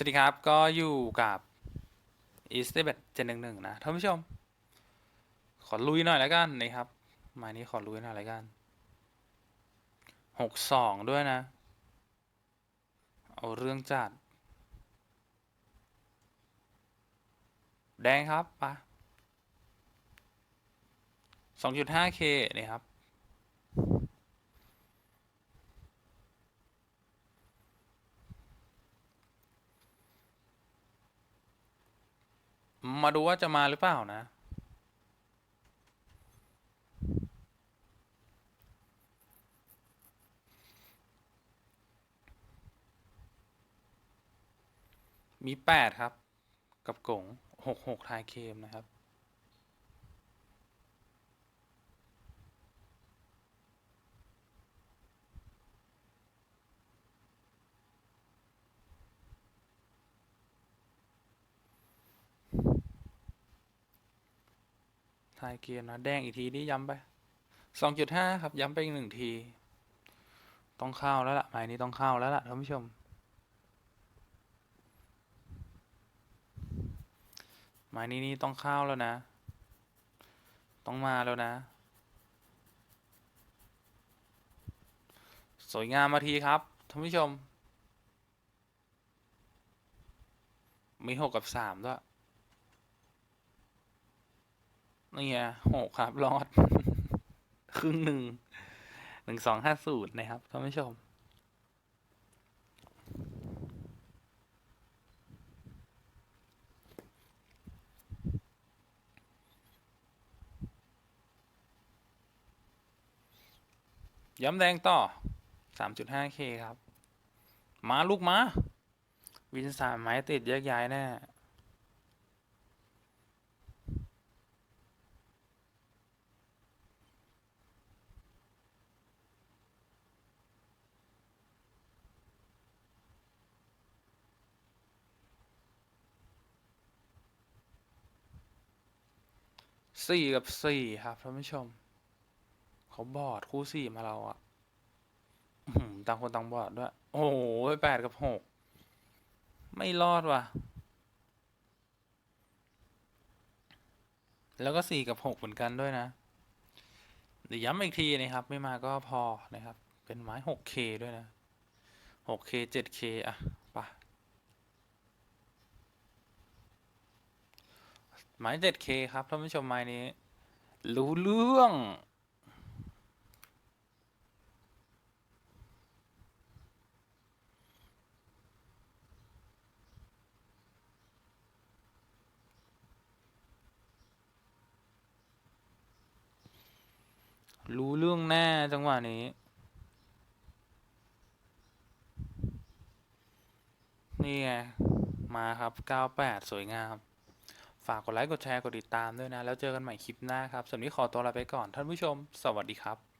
สวัสดีครับ ก็อยู่กับ e a s t e b e t 711นะท่านผู้ชม ขอลุยหน่อยแล้วกันนะครับ มายนี้ขอลุยหน่อยแล้วกัน62ด้วยนะ เอาเรื่องจัด แดงครับปะ 2.5k นี่ครับ มาดูว่าจะมาหรือเปล่านะ มีแปดครับ กับกงหกหกทายเคมนะครับ ทายเกมนะ แดงอีกทีนี่ย้ำไปสองจุดห้าครับ ย้ำไปอีกหนึ่งที ต้องเข้าแล้วล่ะหมายนี้ต้องเข้าแล้วล่ะท่านผู้ชม หมายนี้นี่ต้องเข้าแล้วนะ ต้องมาแล้วนะ สวยงามมาทีครับท่านผู้ชม มีหกกับสามด้วย นี่ไงหกครับ รอด ครึ่งหนึ่ง หนึ่งสองห้าศูนย์นะครับท่านผู้ชม ย้ำแดงต่อสามจุดห้าเคครับ มาลูกมา วินสามไม้ติดแยกย้ายแน่ สี่กับสี่ครับท่านผู้ชม เขาบอดคู่สี่มาเราอะอื้อหือต่างคนต่างบอดด้วย โอ้โหแปดกับหกไม่รอดว่ะ แล้วก็สี่กับหกเหมือนกันด้วยนะ เดี๋ยวย้ำอีกทีนะครับ ไม่มาก็พอนะครับ เป็นไม้ 6K ด้วยนะ 6K 7K อะไปะ ไม้ 7K ครับท่านผู้ชมไม้นี้ รู้เรื่อง รู้เรื่องแน่จังหวะนี้ นี่ไง มาครับ 98 สวยงาม ฝากกดไลค์ กดแชร์ กดติดตามด้วยนะ แล้วเจอกันใหม่คลิปหน้าครับสำหรับวันนี้ขอตัวลาไปก่อนท่านผู้ชม สวัสดีครับ